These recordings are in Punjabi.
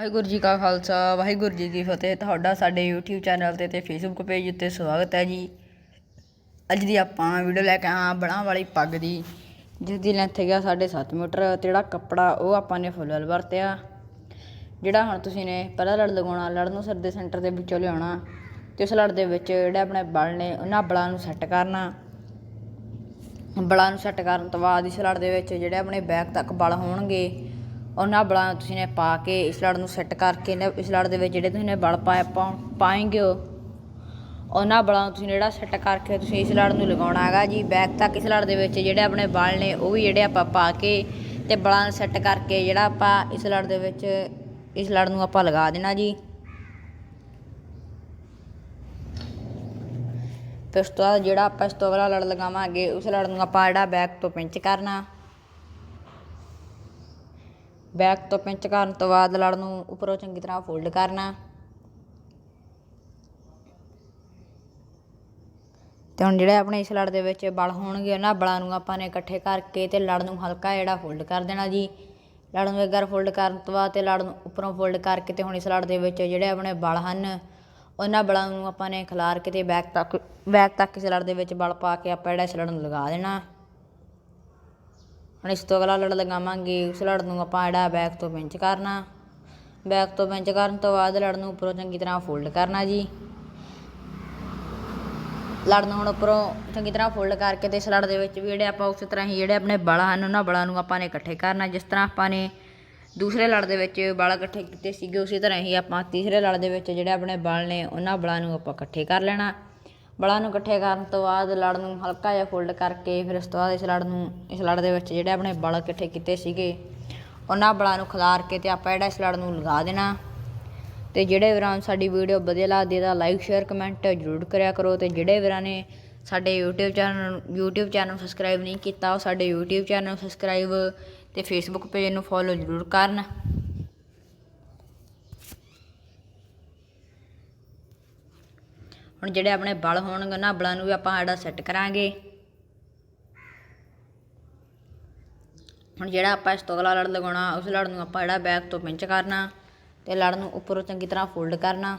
ਵਾਹਿਗੁਰੂ ਜੀ ਕਾ ਖਾਲਸਾ, ਵਾਹਿਗੁਰੂ ਜੀ ਕੀ ਫਤਿਹ। ਤੁਹਾਡਾ ਸਾਡੇ YouTube ਚੈਨਲ ਤੇ ਤੇ Facebook ਪੇਜ ਉੱਤੇ ਸਵਾਗਤ ਹੈ ਜੀ। ਅੱਜ ਦੀ ਆਪਾਂ ਵੀਡੀਓ ਲੈ ਕੇ ਆਇਆ ਬਣਾ ਵਾਲੀ ਪੱਗ ਦੀ, ਜਿਸ ਦੀ ਲੈਂਥ ਹੈਗਾ 7.5 ਮੀਟਰ ਤੇ ਜਿਹੜਾ ਕੱਪੜਾ ਉਹ ਆਪਾਂ ਨੇ ਫੁੱਲ ਵਰਤਿਆ। ਜਿਹੜਾ ਹੁਣ ਤੁਸੀਂ ਨੇ ਪਹਿਲਾ ਲੜ ਲਗਾਉਣਾ ਲੜ ਨੂੰ ਸਿਰ ਦੇ ਸੈਂਟਰ ਦੇ ਵਿੱਚੋਂ ਲਿਆਉਣਾ, ਤੇ ਉਸ ਲੜ ਦੇ ਵਿੱਚ ਜਿਹੜੇ ਆਪਣੇ ਬਲ ਨੇ, ਉਹਨਾਂ ਬਲਾਂ ਨੂੰ ਸੈੱਟ ਕਰਨਾ। ਬਲਾਂ ਨੂੰ ਸੈੱਟ ਕਰਨ ਤੋਂ ਬਾਅਦ ਇਸ ਲੜ ਦੇ ਵਿੱਚ ਜਿਹੜੇ ਆਪਣੇ ਬੈਕ ਤੱਕ ਬਲ ਹੋਣਗੇ ਉਹਨਾਂ ਬਲਾਂ ਨੂੰ ਤੁਸੀਂ ਨੇ ਪਾ ਕੇ ਇਸ ਲੜ ਨੂੰ ਸੈੱਟ ਕਰਕੇ ਇਸ ਲੜ ਦੇ ਵਿੱਚ ਜਿਹੜੇ ਤੁਸੀਂ ਨੇ ਬਲ ਪਾਏ ਪਾ- ਪਾਏਂਗੇ ਉਹਨਾਂ ਬਲਾਂ ਨੂੰ ਤੁਸੀਂ ਜਿਹੜਾ ਸੈੱਟ ਕਰਕੇ ਤੁਸੀਂ ਇਸ ਲੜ ਨੂੰ ਲਗਾਉਣਾ ਹੈਗਾ ਜੀ। ਬੈਕ ਤੱਕ ਇਸ ਲੜ ਦੇ ਵਿੱਚ ਜਿਹੜੇ ਆਪਣੇ ਬਲ ਨੇ, ਉਹ ਵੀ ਜਿਹੜੇ ਆਪਾਂ ਪਾ ਕੇ ਤੇ ਬਲਾਂ ਨੂੰ ਸੈੱਟ ਕਰਕੇ ਜਿਹੜਾ ਆਪਾਂ ਇਸ ਲੜ ਦੇ ਵਿੱਚ, ਇਸ ਲੜ ਨੂੰ ਆਪਾਂ ਲਗਾ ਦੇਣਾ ਜੀ। ਫਿਰ ਉਸ ਤੋਂ ਬਾਅਦ ਜਿਹੜਾ ਆਪਾਂ ਇਸ ਤੋਂ ਅਗਲਾ ਲੜ ਲਗਾਵਾਂਗੇ, ਉਸ ਲੜ ਨੂੰ ਆਪਾਂ ਜਿਹੜਾ ਬੈਕ ਤੋਂ ਪਿੰਚ ਕਰਨਾ। ਬੈਕ ਤੋਂ ਪਿੰਚ ਕਰਨ ਤੋਂ ਬਾਅਦ ਲੜ ਨੂੰ ਉੱਪਰੋਂ ਚੰਗੀ ਤਰ੍ਹਾਂ ਫੋਲਡ ਕਰਨਾ। ਤੇ ਹੁਣ ਜਿਹੜੇ ਆਪਣੇ ਇਸ ਲੜ ਦੇ ਵਿੱਚ ਬਲ ਹੋਣਗੇ, ਉਹਨਾਂ ਬਲਾਂ ਨੂੰ ਆਪਾਂ ਨੇ ਇਕੱਠੇ ਕਰਕੇ ਤੇ ਲੜ ਨੂੰ ਹਲਕਾ ਜਿਹੜਾ ਫੋਲਡ ਕਰ ਦੇਣਾ ਜੀ। ਲੜ ਨੂੰ ਇੱਕ ਵਾਰ ਫੋਲਡ ਕਰਨ ਤੋਂ ਬਾਅਦ ਤੇ ਲੜ ਨੂੰ ਉੱਪਰੋਂ ਫੋਲਡ ਕਰਕੇ ਤੇ ਹੁਣ ਇਸ ਲੜ ਦੇ ਵਿੱਚ ਜਿਹੜੇ ਆਪਣੇ ਬਲ ਹਨ, ਉਹਨਾਂ ਬਲਾਂ ਨੂੰ ਆਪਾਂ ਨੇ ਖਿਲਾਰ ਕੇ ਤੇ ਬੈਕ ਤੱਕ ਬੈਕ ਤੱਕ ਇਸ ਲੜ ਦੇ ਵਿੱਚ ਬਲ ਪਾ ਕੇ ਆਪਾਂ ਜਿਹੜਾ ਇਸ ਲੜ ਨੂੰ ਲਗਾ ਦੇਣਾ। ਹੁਣ ਇਸ ਤੋਂ ਅਗਲਾ ਲੜ ਲਗਾਵਾਂਗੇ, ਉਸ ਲੜ ਨੂੰ ਆਪਾਂ ਜਿਹੜਾ ਬੈਕ ਤੋਂ ਪਿੰਚ ਕਰਨਾ। ਬੈਕ ਤੋਂ ਪਿੰਚ ਕਰਨ ਤੋਂ ਬਾਅਦ ਲੜ ਨੂੰ ਉੱਪਰੋਂ ਚੰਗੀ ਤਰ੍ਹਾਂ ਫੋਲਡ ਕਰਨਾ ਜੀ। ਲੜ ਨੂੰ ਹੁਣ ਉੱਪਰੋਂ ਚੰਗੀ ਤਰ੍ਹਾਂ ਫੋਲਡ ਕਰਕੇ ਤੇ ਇਸ ਲੜ ਦੇ ਵਿੱਚ ਵੀ ਜਿਹੜੇ ਆਪਾਂ ਉਸੇ ਤਰ੍ਹਾਂ ਹੀ ਜਿਹੜੇ ਆਪਣੇ ਬਲ ਹਨ, ਉਹਨਾਂ ਬਲਾਂ ਨੂੰ ਆਪਾਂ ਨੇ ਇਕੱਠੇ ਕਰਨਾ। ਜਿਸ ਤਰ੍ਹਾਂ ਆਪਾਂ ਨੇ ਦੂਸਰੇ ਲੜ ਦੇ ਵਿੱਚ ਬਲ ਇਕੱਠੇ ਕੀਤੇ ਸੀਗੇ, ਉਸੇ ਤਰ੍ਹਾਂ ਹੀ ਆਪਾਂ ਤੀਸਰੇ ਲੜ ਦੇ ਵਿੱਚ ਜਿਹੜੇ ਆਪਣੇ ਬਲ ਨੇ, ਉਹਨਾਂ ਬਲਾਂ ਨੂੰ ਆਪਾਂ ਇਕੱਠੇ ਕਰ ਲੈਣਾ। ਬਲਾਂ ਨੂੰ ਇਕੱਠੇ ਕਰਨ ਤੋਂ ਬਾਅਦ ਲੜ ਨੂੰ ਹਲਕਾ ਜਿਹਾ ਫੋਲਡ ਕਰਕੇ ਫਿਰ ਉਸ ਤੋਂ ਬਾਅਦ ਇਸ ਲੜ ਨੂੰ, ਇਸ ਲੜ ਦੇ ਵਿੱਚ ਜਿਹੜੇ ਆਪਣੇ ਬਲ ਇਕੱਠੇ ਕੀਤੇ ਸੀਗੇ, ਉਹਨਾਂ ਬਲਾਂ ਨੂੰ ਖਿਲਾਰ ਕੇ ਤੇ ਆਪਾਂ ਜਿਹੜਾ ਇਸ ਲੜ ਨੂੰ ਲਗਾ ਦੇਣਾ। ਤੇ ਜਿਹੜੇ ਵੀਰਾਂ ਨੂੰ ਸਾਡੀ ਵੀਡੀਓ ਵਧੀਆ ਲੱਗਦੀ ਹੈ ਤਾਂ ਲਾਈਕ ਸ਼ੇਅਰ ਕਮੈਂਟ ਜ਼ਰੂਰ ਕਰਿਆ ਕਰੋ ਤੇ ਜਿਹੜੇ ਵੀਰਾਂ ਨੇ ਸਾਡੇ YouTube channel YouTube channel subscribe ਨਹੀਂ ਕੀਤਾ, ਉਹ ਸਾਡੇ YouTube ਚੈਨਲ ਨੂੰ ਸਬਸਕ੍ਰਾਈਬ ਤੇ Facebook ਪੇਜ ਨੂੰ ਫੋਲੋ ਜ਼ਰੂਰ ਕਰਨ। ਹੁਣ ਜਿਹੜੇ ਆਪਣੇ ਬਲ ਹੋਣਗੇ ਉਹਨਾਂ ਬਲਾਂ ਨੂੰ ਵੀ ਆਪਾਂ ਜਿਹੜਾ ਸੈੱਟ ਕਰਾਂਗੇ। ਹੁਣ ਜਿਹੜਾ ਆਪਾਂ ਇਸ ਤੋਂ ਅਗਲਾ ਲੜ ਲਗਾਉਣਾ, ਉਸ ਲੜ ਨੂੰ ਆਪਾਂ ਜਿਹੜਾ ਬੈਕ ਤੋਂ ਪਿੰਚ ਕਰਨਾ ਤੇ ਲੜ ਨੂੰ ਉੱਪਰੋਂ ਚੰਗੀ ਤਰ੍ਹਾਂ ਫੋਲਡ ਕਰਨਾ।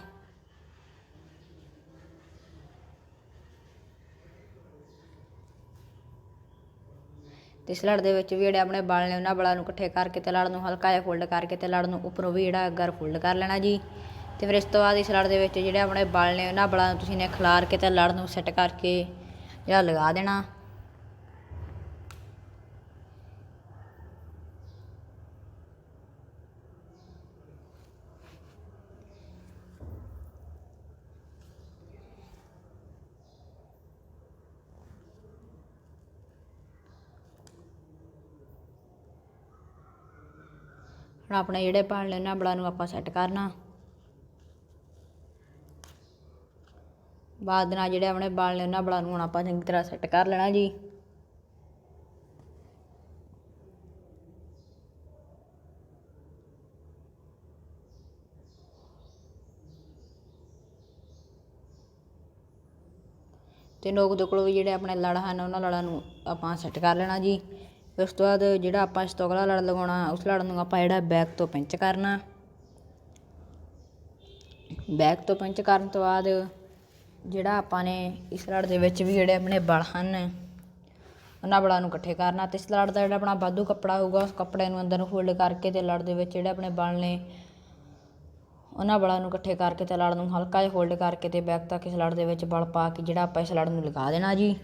ਤੇ ਇਸ ਲੜ ਦੇ ਵਿੱਚ ਵੀ ਜਿਹੜੇ ਆਪਣੇ ਬਲ ਨੇ, ਉਹਨਾਂ ਬਲਾਂ ਨੂੰ ਇਕੱਠੇ ਕਰਕੇ ਤੇ ਲੜ ਨੂੰ ਹਲਕਾ ਜਿਹਾ ਫੋਲਡ ਕਰਕੇ ਤੇ ਲੜ ਨੂੰ ਉੱਪਰੋਂ ਵੀ ਜਿਹੜਾ ਅਗਰ ਫੋਲਡ ਕਰ ਲੈਣਾ ਜੀ। ਅਤੇ ਫਿਰ ਇਸ ਤੋਂ ਬਾਅਦ ਇਸ ਲੜ ਦੇ ਵਿੱਚ ਜਿਹੜੇ ਆਪਣੇ ਬਲ ਨੇ, ਉਹਨਾਂ ਬਲਾਂ ਨੂੰ ਤੁਸੀਂ ਨੇ ਖਿਲਾਰ ਕੇ ਤੇ ਲੜ ਨੂੰ ਸੈੱਟ ਕਰਕੇ ਜਿਹੜਾ ਲਗਾ ਦੇਣਾ। ਹੁਣ ਆਪਣੇ ਜਿਹੜੇ ਬਲ ਨੇ, ਉਹਨਾਂ ਬਲਾਂ ਨੂੰ ਆਪਾਂ ਸੈੱਟ ਕਰਨਾ। ਬਾਅਦ ਦੇ ਨਾਲ ਜਿਹੜੇ ਆਪਣੇ ਬਲ ਨੇ, ਉਹਨਾਂ ਬਲਾਂ ਨੂੰ ਹੁਣ ਆਪਾਂ ਚੰਗੀ ਤਰ੍ਹਾਂ ਸੈੱਟ ਕਰ ਲੈਣਾ ਜੀ। ਤੇ ਨੋਕ ਦੇ ਕੋਲ ਵੀ ਜਿਹੜੇ ਆਪਣੇ ਲੜ ਹਨ, ਉਹਨਾਂ ਲੜਾਂ ਨੂੰ ਆਪਾਂ ਸੈੱਟ ਕਰ ਲੈਣਾ ਜੀ। ਉਸ ਤੋਂ ਬਾਅਦ ਜਿਹੜਾ ਆਪਾਂ ਇਸ ਲੜ ਲਗਾਉਣਾ, ਉਸ ਲੜ ਨੂੰ ਆਪਾਂ ਜਿਹੜਾ ਬੈਕ ਤੋਂ ਪਿੰਚ ਕਰਨਾ। ਬੈਕ ਤੋਂ ਪਿੰਚ ਕਰਨ ਤੋਂ ਬਾਅਦ ਜਿਹੜਾ ਆਪਾਂ ਨੇ ਇਸ ਲੜ ਦੇ ਵਿੱਚ ਵੀ ਜਿਹੜੇ ਆਪਣੇ ਬਲ ਹਨ, ਉਹਨਾਂ ਬਲਾਂ ਨੂੰ ਇਕੱਠੇ ਕਰਨਾ ਤੇ ਇਸ ਲੜ ਦਾ ਜਿਹੜਾ ਆਪਣਾ ਵਾਧੂ ਕੱਪੜਾ ਹੋਊਗਾ, ਉਸ ਕੱਪੜੇ ਨੂੰ ਅੰਦਰ ਨੂੰ ਫੋਲਡ ਕਰਕੇ ਤੇ ਲੜ ਦੇ ਵਿੱਚ ਜਿਹੜੇ ਆਪਣੇ ਬਲ ਨੇ, ਉਹਨਾਂ ਬਲਾਂ ਨੂੰ ਇਕੱਠੇ ਕਰਕੇ ਤੇ ਲੜ ਨੂੰ ਹਲਕਾ ਜਿਹਾ ਫੋਲਡ ਕਰਕੇ ਤੇ ਬੈਕ ਤੱਕ ਇਸ ਲੜ ਦੇ ਵਿੱਚ ਬਲ ਪਾ ਕੇ ਜਿਹੜਾ ਆਪਾਂ ਇਸ ਲੜ ਨੂੰ ਲਗਾ ਦੇਣਾ ਜੀ।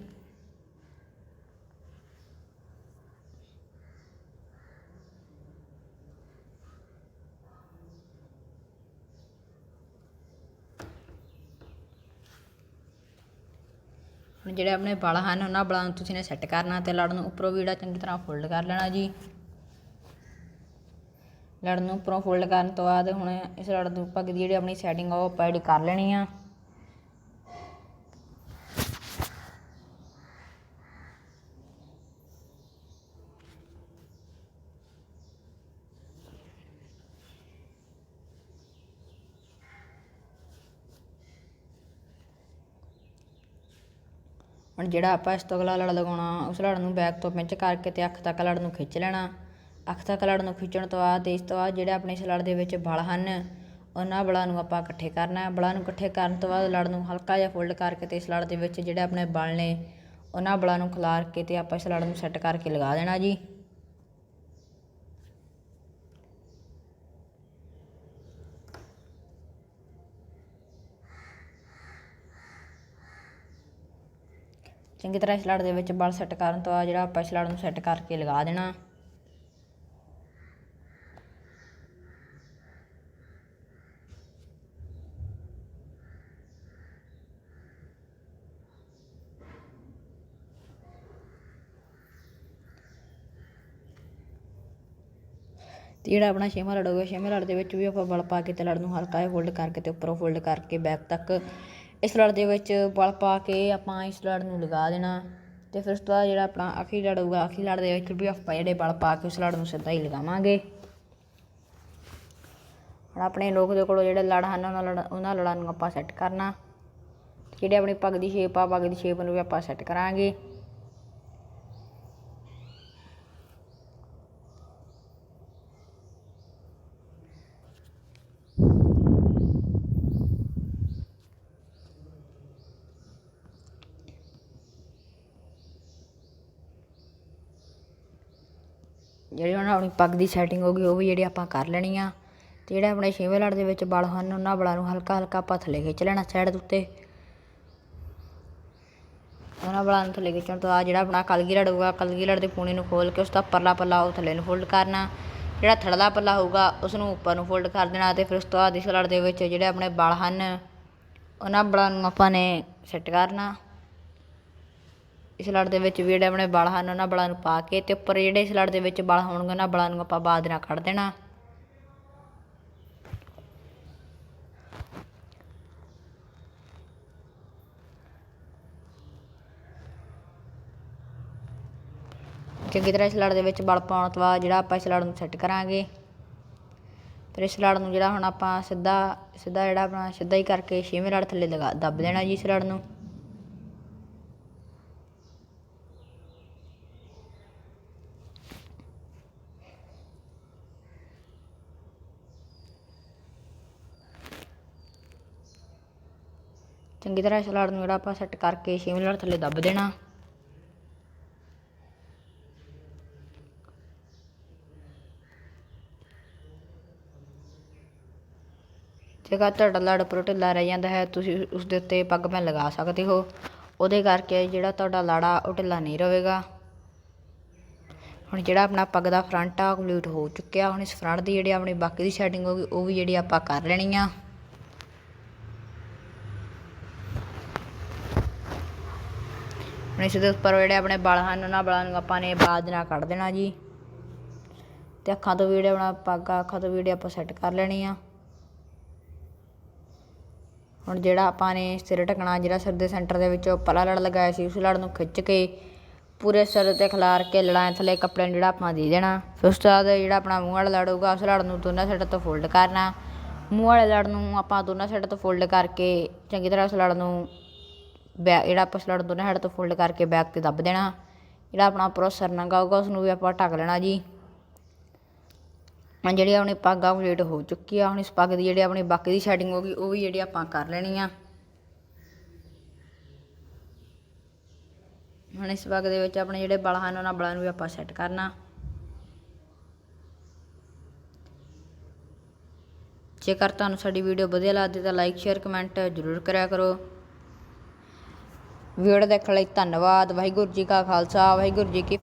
ਹੁਣ ਜਿਹੜੇ ਆਪਣੇ ਬਲ ਹਨ, ਉਹਨਾਂ ਬਲਾਂ ਨੂੰ ਤੁਸੀਂ ਨੇ ਸੈੱਟ ਕਰਨਾ ਤੇ ਲੜ ਨੂੰ ਉੱਪਰੋਂ ਵੀ ਜਿਹੜਾ ਚੰਗੀ ਤਰ੍ਹਾਂ ਫੋਲਡ ਕਰ ਲੈਣਾ ਜੀ। ਲੜ ਨੂੰ ਉੱਪਰੋਂ ਫੋਲਡ ਕਰਨ ਤੋਂ ਬਾਅਦ ਹੁਣ ਇਸ ਲੜ ਨੂੰ ਪੱਗ ਦੀ ਜਿਹੜੀ ਆਪਣੀ ਸੈਟਿੰਗ ਆ, ਉਹ ਆਪਾਂ ਜਿਹੜੀ ਕਰ ਲੈਣੀ ਆ। ਹੁਣ ਜਿਹੜਾ ਆਪਾਂ ਇਸ ਤੋਂ ਅਗਲਾ ਲੜ ਲਗਾਉਣਾ, ਉਸ ਲੜ ਨੂੰ ਬੈਕ ਤੋਂ ਪਿੰਚ ਕਰਕੇ ਤੇ ਅੱਖ ਤੱਕ ਲੜ ਨੂੰ ਖਿੱਚ ਲੈਣਾ। ਅੱਖ ਤੱਕ ਲੜ ਨੂੰ ਖਿੱਚਣ ਤੋਂ ਬਾਅਦ ਤੇ ਇਸ ਤੋਂ ਬਾਅਦ ਜਿਹੜੇ ਆਪਣੇ ਇਸ ਲੜ ਦੇ ਵਿੱਚ ਬਲ ਹਨ, ਉਹਨਾਂ ਬਲਾਂ ਨੂੰ ਆਪਾਂ ਇਕੱਠੇ ਕਰਨਾ ਹੈ। ਬਲਾਂ ਨੂੰ ਇਕੱਠੇ ਕਰਨ ਤੋਂ ਬਾਅਦ ਲੜ ਨੂੰ ਹਲਕਾ ਜਿਹਾ ਫੋਲਡ ਕਰਕੇ ਤੇ ਇਸ ਲੜ ਦੇ ਵਿੱਚ ਜਿਹੜੇ ਆਪਣੇ ਬਲ ਨੇ, ਉਹਨਾਂ ਬਲਾਂ ਨੂੰ ਖਿਲਾਰ ਕੇ ਤੇ ਆਪਾਂ ਇਸ ਲੜ ਨੂੰ ਸੈੱਟ ਕਰਕੇ ਲਗਾ ਦੇਣਾ ਜੀ। ਚੰਗੀ ਤਰ੍ਹਾਂ ਇਸ ਲੜ ਦੇ ਵਿੱਚ ਬਲ ਸੈੱਟ ਕਰਨ ਤੋਂ ਬਾਅਦ ਜਿਹੜਾ ਆਪਾਂ ਇਸ ਲੜ ਨੂੰ ਸੈੱਟ ਕਰਕੇ ਲਗਾ ਦੇਣਾ। ਤੇ ਜਿਹੜਾ ਆਪਣਾ ਛੇਵਾਂ ਲੜ ਹੋਊਗਾ, ਛੇਵੇਂ ਲੜ ਦੇ ਵਿੱਚ ਵੀ ਆਪਾਂ ਬਲ ਪਾ ਕੇ ਤੇ ਲੜ ਨੂੰ ਹਲਕਾ ਜਿਹਾ ਫੋਲਡ ਕਰਕੇ ਤੇ ਉੱਪਰੋਂ ਫੋਲਡ ਕਰਕੇ ਬੈਕ ਤੱਕ ਇਸ ਲੜ ਦੇ ਵਿੱਚ ਬਲ ਪਾ ਕੇ ਆਪਾਂ ਇਸ ਲੜ ਨੂੰ ਲਗਾ ਦੇਣਾ ਅਤੇ ਫਿਰ ਉਸ ਤੋਂ ਬਾਅਦ ਜਿਹੜਾ ਆਪਣਾ ਆਖਰੀ ਲੜ ਹੋਊਗਾ, ਆਖਰੀ ਲੜ ਦੇ ਵਿੱਚ ਵੀ ਆਪਾਂ ਜਿਹੜੇ ਬਲ ਪਾ ਕੇ ਉਸ ਲੜ ਨੂੰ ਸਿੱਧਾ ਹੀ ਲਗਾਵਾਂਗੇ। ਹੁਣ ਆਪਣੇ ਲੋਕ ਦੇ ਕੋਲੋਂ ਜਿਹੜੇ ਲੜ ਹਨ, ਉਹਨਾਂ ਲੜ ਉਹਨਾਂ ਲੜਾਂ ਨੂੰ ਆਪਾਂ ਸੈੱਟ ਕਰਨਾ। ਜਿਹੜੇ ਆਪਣੀ ਪੱਗ ਦੀ ਸ਼ੇਪ ਆ ਪੱਗ ਦੀ ਸ਼ੇਪ ਨੂੰ ਵੀ ਆਪਾਂ ਸੈੱਟ ਕਰਾਂਗੇ। ਜਿਹੜੀ ਹੁਣ ਆਪਣੀ ਪੱਗ ਦੀ ਸੈਟਿੰਗ ਹੋ ਗਈ, ਉਹ ਵੀ ਜਿਹੜੀ ਆਪਾਂ ਕਰ ਲੈਣੀ ਆ। ਅਤੇ ਜਿਹੜੇ ਆਪਣੇ ਛੇਵੇਂ ਲੜ ਦੇ ਵਿੱਚ ਬਲ ਹਨ, ਉਹਨਾਂ ਬਲਾਂ ਨੂੰ ਹਲਕਾ ਹਲਕਾ ਆਪਾਂ ਥੱਲੇ ਖਿੱਚ ਲੈਣਾ ਸਾਈਡ ਦੇ ਉੱਤੇ। ਉਹਨਾਂ ਬਲਾਂ ਨੂੰ ਥੱਲੇ ਖਿੱਚਣ ਤੋਂ ਬਾਅਦ ਜਿਹੜਾ ਆਪਣਾ ਕਲਗੀ ਲੜ ਹੋਊਗਾ ਕਲਗੀ ਲੜ ਦੇ ਪੂਣੇ ਨੂੰ ਖੋਲ ਕੇ ਉਸ ਦਾ ਪਰਲਾ ਪੱਲਾ ਉਹ ਥੱਲੇ ਨੂੰ ਫੋਲਡ ਕਰਨਾ। ਜਿਹੜਾ ਥੜਲਾ ਪੱਲਾ ਹੋਊਗਾ ਉਸ ਨੂੰ ਉੱਪਰ ਨੂੰ ਫੋਲਡ ਕਰ ਦੇਣਾ ਅਤੇ ਫਿਰ ਉਸ ਤੋਂ ਬਾਅਦ ਇਸ ਲੜ ਦੇ ਵਿੱਚ ਜਿਹੜੇ ਆਪਣੇ ਬਲ ਹਨ, ਉਹਨਾਂ ਬਲਾਂ ਨੂੰ ਆਪਾਂ ਨੇ ਸੈੱਟ ਕਰਨਾ। ਇਸ ਲੜ ਦੇ ਵਿੱਚ ਵੀ ਜਿਹੜੇ ਆਪਣੇ ਬਲ ਹਨ, ਉਹਨਾਂ ਬਲਾਂ ਨੂੰ ਪਾ ਕੇ ਤੇ ਉੱਪਰ ਜਿਹੜੇ ਇਸ ਲੜ ਦੇ ਵਿੱਚ ਬਲ ਹੋਣਗੇ, ਉਹਨਾਂ ਬਲਾਂ ਨੂੰ ਆਪਾਂ ਬਾਅਦ ਨਾਲ ਕੱਢ ਦੇਣਾ। ਚੰਗੀ ਤਰ੍ਹਾਂ ਇਸ ਲੜ ਦੇ ਵਿੱਚ ਬਲ ਪਾਉਣ ਤੋਂ ਬਾਅਦ ਜਿਹੜਾ ਆਪਾਂ ਇਸ ਲੜ ਨੂੰ ਸੈੱਟ ਕਰਾਂਗੇ। ਫਿਰ ਇਸ ਲੜ ਨੂੰ ਜਿਹੜਾ ਹੁਣ ਆਪਾਂ ਸਿੱਧਾ ਸਿੱਧਾ ਜਿਹੜਾ ਆਪਣਾ ਸਿੱਧਾ ਹੀ ਕਰਕੇ ਛੇਵੇਂ ਲੜ ਥੱਲੇ ਲਗਾ, ਦੱਬ ਦੇਣਾ ਜੀ ਇਸ ਲੜ ਨੂੰ। ਚੰਗੀ ਤਰ੍ਹਾਂ ਇਸ ਲੜ ਨੂੰ ਜਿਹੜਾ ਆਪਾਂ ਸੈੱਟ ਕਰਕੇ ਛੇਵੇਂ ਲੜ ਥੱਲੇ ਦੱਬ ਦੇਣਾ। ਜੇਕਰ ਤੁਹਾਡਾ ਲੜ ਉੱਪਰੋਂ ਢਿੱਲਾ ਰਹਿ ਜਾਂਦਾ ਹੈ, ਤੁਸੀਂ ਉਸ ਦੇ ਉੱਤੇ ਪੱਗ ਪੈਨ ਲਗਾ ਸਕਦੇ ਹੋ। ਉਹਦੇ ਕਰਕੇ ਜਿਹੜਾ ਤੁਹਾਡਾ ਲਾੜਾ ਉਹ ਢਿੱਲਾ ਨਹੀਂ ਰਹੇਗਾ। ਹੁਣ ਜਿਹੜਾ ਆਪਣਾ ਪੱਗ ਦਾ ਫਰੰਟ ਆ ਕੰਪਲੀਟ ਹੋ ਚੁੱਕਿਆ। ਹੁਣ ਇਸ ਫਰੰਟ ਦੀ ਜਿਹੜੀ ਆਪਣੀ ਬਾਕੀ ਦੀ ਸੈਟਿੰਗ ਹੋਗੀ ਉਹ ਵੀ ਜਿਹੜੀ ਆਪਾਂ ਕਰ ਲੈਣੀ ਆ। ਹੁਣ ਇਸ ਦੇ ਉੱਪਰ ਜਿਹੜੇ ਆਪਣੇ ਵਾਲ ਹਨ, ਉਹਨਾਂ ਵਾਲਾਂ ਨੂੰ ਆਪਾਂ ਨੇ ਬਾਅਦ ਨਾਲ ਕੱਢ ਦੇਣਾ ਜੀ। ਤੇ ਅੱਖਾਂ ਤੋਂ ਵੀ ਜਿਹੜੇ ਆਪਣਾ ਪੱਗ ਆ, ਅੱਖਾਂ ਤੋਂ ਵੀ ਜਿਹੜੇ ਆਪਾਂ ਸੈੱਟ ਕਰ ਲੈਣੀ ਆ। ਹੁਣ ਜਿਹੜਾ ਆਪਾਂ ਨੇ ਸਿਰ ਢਕਣਾ, ਜਿਹੜਾ ਸਿਰ ਦੇ ਸੈਂਟਰ ਦੇ ਵਿੱਚ ਪਲਾ ਲੜ ਲਗਾਇਆ ਸੀ, ਉਸ ਲੜ ਨੂੰ ਖਿੱਚ ਕੇ ਪੂਰੇ ਸਿਰ ਤੇ ਖਿਲਾਰ ਕੇ ਲੜਾਂ ਥੱਲੇ ਕੱਪੜੇ ਨੂੰ ਜਿਹੜਾ ਆਪਾਂ ਦੇ ਦੇਣਾ। ਫਿਰ ਉਸ ਤੋਂ ਬਾਅਦ ਜਿਹੜਾ ਆਪਣਾ ਮੂੰਹ ਵਾਲਾ ਲੜ ਹੋਊਗਾ, ਉਸ ਲੜ ਨੂੰ ਦੋਨਾਂ ਸਾਈਡ ਤੋਂ ਫੋਲਡ ਕਰਨਾ। ਮੂੰਹ ਵਾਲੇ ਲੜ ਨੂੰ ਆਪਾਂ ਦੋਨਾਂ ਸਾਈਡ ਤੋਂ ਫੋਲਡ ਕਰਕੇ ਚੰਗੀ ਤਰ੍ਹਾਂ ਉਸ ਲੜ ਨੂੰ ਬੈ, ਜਿਹੜਾ ਆਪਾਂ ਉਸ ਦੋਨਾਂ ਸਾਈਡ ਤੋਂ ਫੋਲਡ ਕਰਕੇ ਬੈਕ ਤੇ ਦੱਬ ਦੇਣਾ। ਜਿਹੜਾ ਆਪਣਾ ਉੱਪਰੋਂ ਸਿਰ ਨੰਗਾ ਹੋਊਗਾ ਉਸ ਨੂੰ ਵੀ ਆਪਾਂ ਢੱਕ ਲੈਣਾ ਜੀ। ਹੁਣ ਜਿਹੜੀ ਆਪਣੀ ਪੱਗ ਆ ਕੰਪਲੀਟ ਹੋ ਚੁੱਕੀ ਆ ਹੁਣ ਇਸ ਪੱਗ ਦੀ ਜਿਹੜੀ ਆਪਣੀ ਬਾਕੀ ਦੀ ਸੈਡਿੰਗ ਹੋ ਗਈ, ਉਹ ਵੀ ਜਿਹੜੀ ਆਪਾਂ ਕਰ ਲੈਣੀ ਆ। ਹੁਣ ਇਸ ਪੱਗ ਦੇ ਵਿੱਚ ਆਪਣੇ ਜਿਹੜੇ ਬਲ ਹਨ ਉਹਨਾਂ ਬਲਾਂ ਨੂੰ ਵੀ ਆਪਾਂ ਸੈੱਟ ਕਰਨਾ। ਜੇਕਰ ਤੁਹਾਨੂੰ ਸਾਡੀ ਵੀਡੀਓ ਵਧੀਆ ਲੱਗਦੀ ਤਾਂ ਲਾਈਕ ਸ਼ੇਅਰ ਕਮੈਂਟ ਜ਼ਰੂਰ ਕਰਿਆ ਕਰੋ। ਵੀਡੀਓ ਦੇਖਣ ਲਈ ਧੰਨਵਾਦ। ਵਾਹਿਗੁਰੂ ਜੀ ਕਾ ਖਾਲਸਾ ਵਾਹਿਗੁਰੂ ਜੀ ਕੀ